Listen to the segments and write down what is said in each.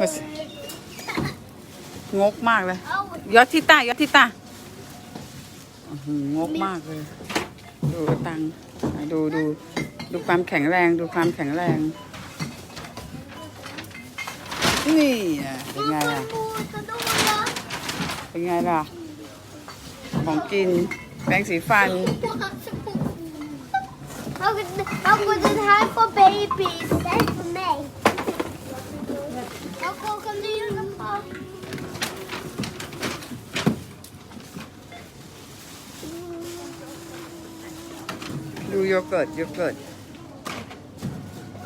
Vad s- งกมากเลย ยอดที่ตายอดที่ตาอื้อหืองกมากเลย ดูตังค์ดูดูดูความแข็งแรงดูความแข็งแรง นี่อะเป็นไงล่ะเป็นไงล่ะ ของกินแปรงสีฟัน How good, how good is it for babies? That's for me. How cool can you use them for? ดูโยเกิร์ตโยเกิร์ต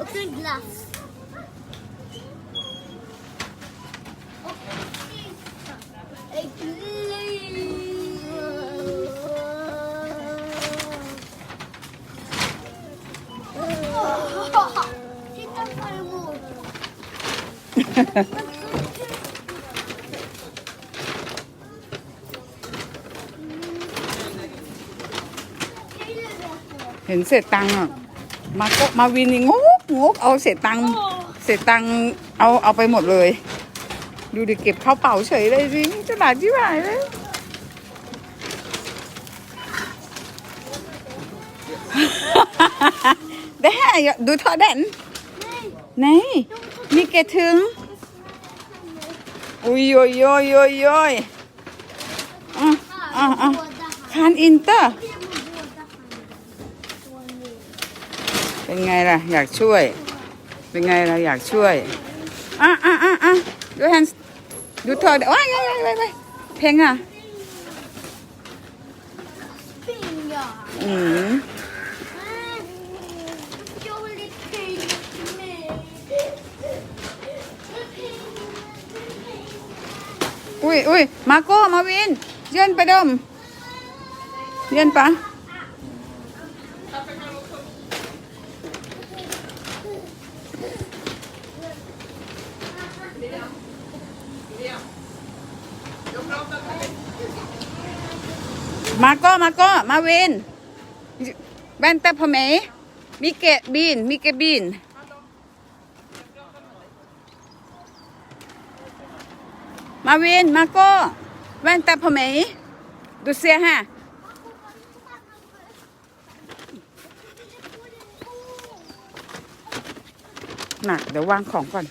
Open glass. เห็นเศษตังค์อะ มาก็มาวินนี่งกงกเอาเศษตังค์เศษตังค์เอาเอาไปหมดเลย ดูดิเก็บเข้าเป๋าเฉยเลยสิฉลาดที่ไหนเลยได้ดูทอเด่นไหนมีเกตถึง อุ้ยโยโยโยโยยอะอะอะคานอินเตอร์เป็นไงล่ะ อยากช่วย เป็นไงล่ะ อยากช่วย อะอะอะอะดูแฮนด์ดูเธอว้ายว้ายว้ายว้ายว้ายเพลงอะ Finger. อืม อุ้ยอุ้ยมาโก้มาวิน เยื่นไปดม เยื่นปะมาโก้มาโก้มาวินแบนแต่พอไหมมีเกะบีนมีเกะบีน มาวิน มาโก้แว่นตาพมยดูเสียฮะหนักเดี๋ยววางของก่อน